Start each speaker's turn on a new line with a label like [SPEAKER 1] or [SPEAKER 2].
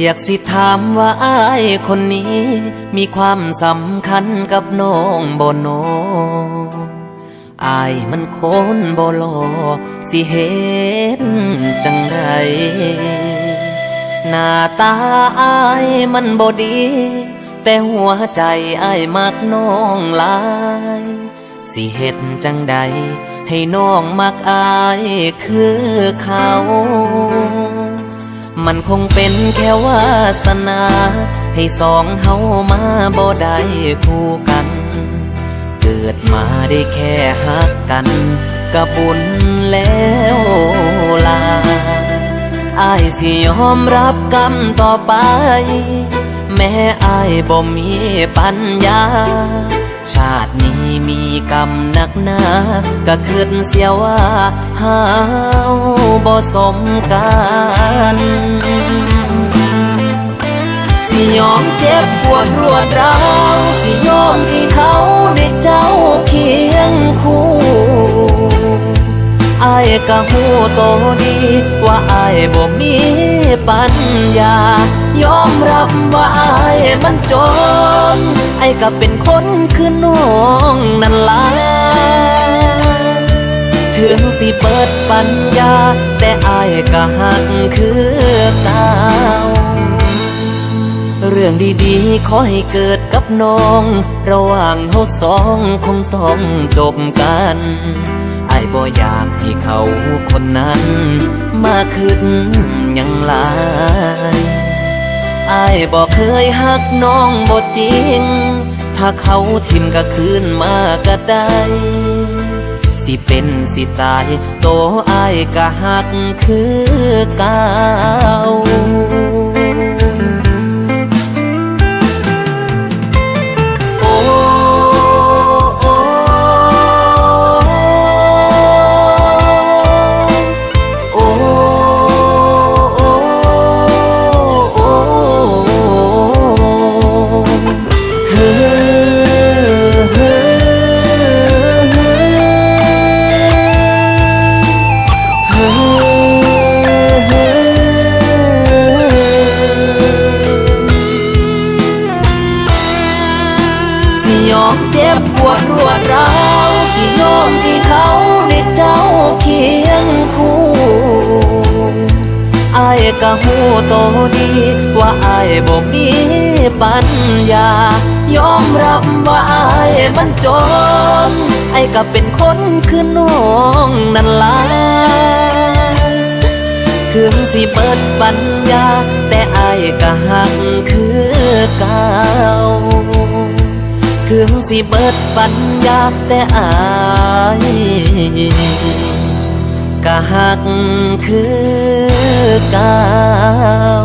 [SPEAKER 1] อยากสิถามว่าอายคนนี้ มีความสำคัญกับน้องบ่โนอายมันคนบ่หลอสิเห็นจังใดหน้าตาอายมันบ่ดี แต่หัวใจอายมักน้องลาย สิเฮ็ดจังใด ให้น้องมักอายคือเขา มันคงเป็นแค่วาสนา ให้สองเฮามาบ่ได้คู่กัน เกิดมาได้แค่หักกันก็บุญแล้วลาอายสิยอมรับกรรมต่อไป แม้อายบ่มีปัญญา ชาตินี้มีกรรมหนักหนาก็คิดเสียว่าหาบ่สมกัน อมเจ็บปวดรวดร้าวสิยอมที่เขาได้เจ้าเคียงคู่อายก็หูโตดี ว่าอายบ่มีปัญญา ยอมรับว่าอายมันจนไอ้ก็เป็นคนคือน้องนั่นล่ะถึงสิเปิดปัญญา แต่อายก็หักคือเก่า เรื่องดีๆ ขอให้เกิดกับน้อง ระหว่างเฮาสองคงต้องจบกันไอ้บ่อยากให้เขาคนนั้น มาขึ้นยังหลายไอ้ายบ่เคยหักน้องบ่จริง ถ้าเขาทิมก็คืนมาก็ได้ สิเป็นสิตาย โตไอายก็หักคือก่า สิยอมเจ็บปวดรวดร้าวสิยอมที่เขาได้เจ้าเคียงคู่อายก็หูโตดีว่าอายบ่มีปัญญายอมรับว่าอายมันจนไอ้ก็เป็นคนคือน้องนั่นล่ะถึงสิเปิดปัญญา แต่อายก็หักคือเก่า ถึงสิเบิดปัญญาแต่อายกะหักคือเก่า